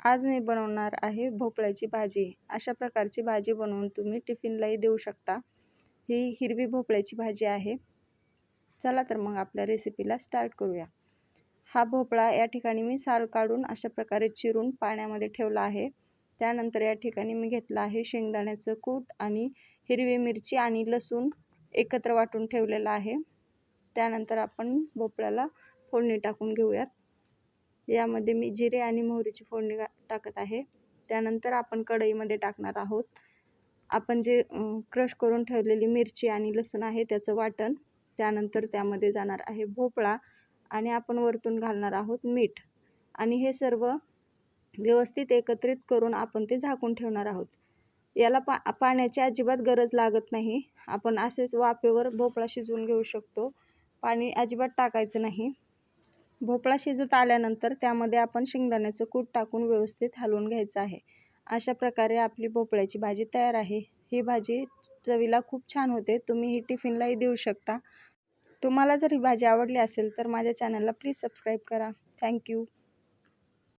आज मी बनवणार आहे भोपळ्याची भाजी. अशा प्रकारची भाजी बनवून तुम्ही टिफिनलाही देऊ शकता. ही हिरवी भोपळ्याची भाजी आहे. चला तर मग आपल्या रेसिपीला स्टार्ट करूया. हा भोपळा या ठिकाणी मी साल काढून अशा प्रकारे चिरून पाण्यामध्ये ठेवला आहे. त्यानंतर या ठिकाणी मी घेतलं आहे शेंगदाण्याचं कूट आणि हिरवी मिरची आणि लसूण एकत्र वाटून ठेवलेलं आहे. त्यानंतर आपण भोपळ्याला फोडणी टाकून घेऊयात. यामध्ये मी जिरे आणि मोहरीची फोडणी टाकत आहे. त्यानंतर आपण कढईमध्ये टाकणार आहोत. आपण जे क्रश करून ठेवलेली मिरची आणि लसूण आहे त्याचं वाटण. त्यानंतर त्यामध्ये जाणार आहे भोपळा आणि आपण वरतून घालणार आहोत मीठ. आणि हे सर्व व्यवस्थित एकत्रित करून आपण ते झाकून ठेवणार आहोत. याला पा पाण्याची अजिबात गरज लागत नाही. आपण असेच वाफेवर भोपळा शिजवून घेऊ शकतो. पाणी अजिबात टाकायचं नाही. भोपळा शिजत आल्यानंतर त्यामध्ये आपण शेंगदाण्याचं कूट टाकून व्यवस्थित हलवून घ्यायचं आहे. अशा प्रकारे आपली भोपळ्याची भाजी तयार आहे. ही भाजी चवीला खूप छान होते. तुम्ही ही टिफिनलाही देऊ शकता. तुम्हाला जर ही भाजी आवडली असेल तर माझ्या चॅनलला प्लीज सबस्क्राईब करा. थँक्यू.